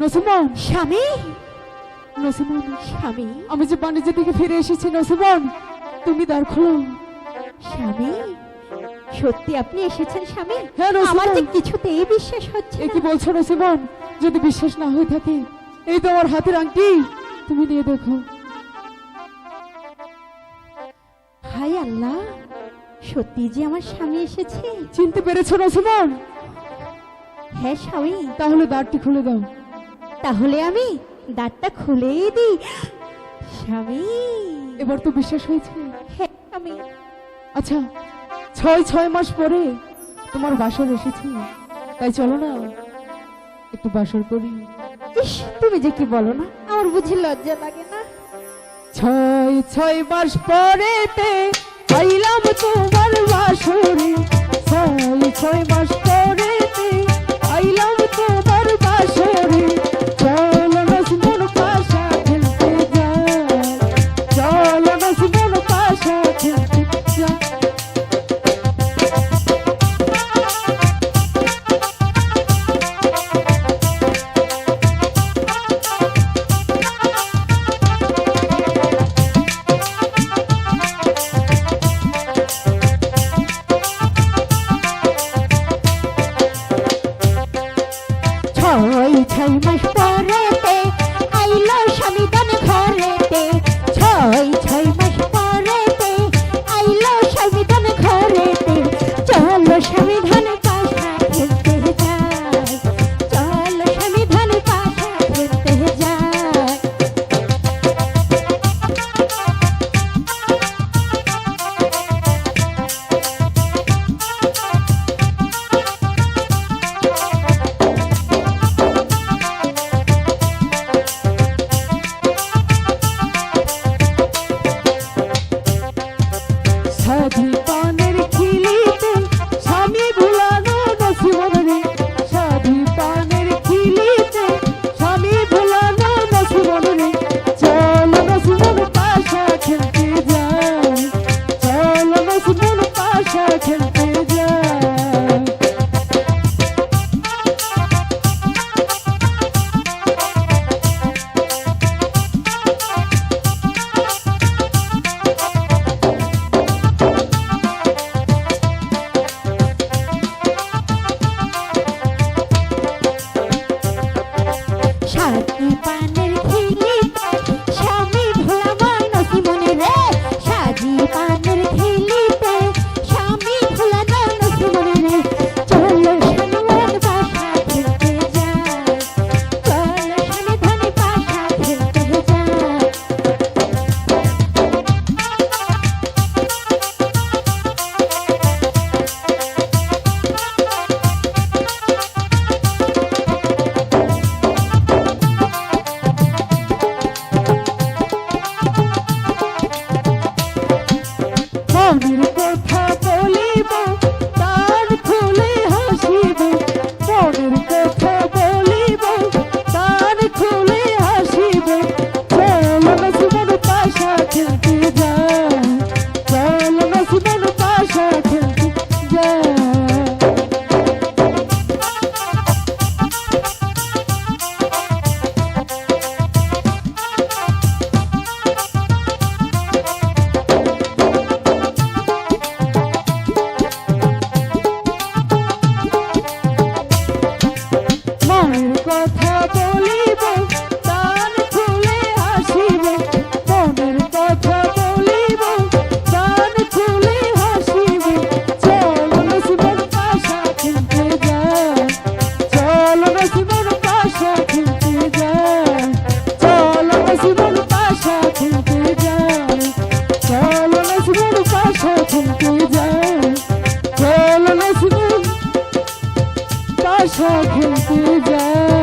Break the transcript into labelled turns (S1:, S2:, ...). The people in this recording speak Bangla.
S1: নসিমন।
S2: স্বামী?
S1: নসিমন
S2: স্বামী?
S1: আমি যে বাণিজ্য থেকে ফিরে এসেছি নসিমন তুমি দ্বার খোলো
S2: স্বামী? সত্যি আপনি এসেছেন স্বামী?
S1: হ্যাঁ,
S2: আমার যে কিছুতেই বিশ্বাস হচ্ছে
S1: এ কি বলছো নসিমন? যদি বিশ্বাস না হয়ে থাকে এই তো আমার হাতের আংটি। তুমি নিয়ে দেখো।
S2: হাই আল্লাহ সত্যি যে আমার স্বামী এসেছে?
S1: চিনতে পেরেছ নসিমন?
S2: হ্যাঁ স্বামী।
S1: তাহলে দ্বারটি খুলে দাও।
S2: তাহলে আমি দাঁতটা খুলেই দিই। স্বামী।
S1: এবার তো বিশ্বাস হয়েছে।
S2: হ্যাঁ স্বামী।
S1: আচ্ছা ছয় ছয় মাস পরে তোমার বাসর এসেছি। তাই চলো না একটু বাসর করি।
S2: ইস তুমি যে কি বলো না আমার বুঝি লজ্জা লাগে না।
S1: ছয় ছয় মাস পরেতে আইলাম তোমার বাসরে। ছয় ছয় মাস পরেতে আইলাম সাধি পানের কথা বলিব কান খুলে হাসিব, মনের কথা বলিব কান খুলে হাসিব। চল না জীবন পাশা খেলতে যাই, চল না জীবন পাশা খেলতে যাই, চল না জীবন পাশা খেলতে যাই, চল না জীবন পাশা খেলতে যাই, চল না জীবন পাশা খেলতে যায়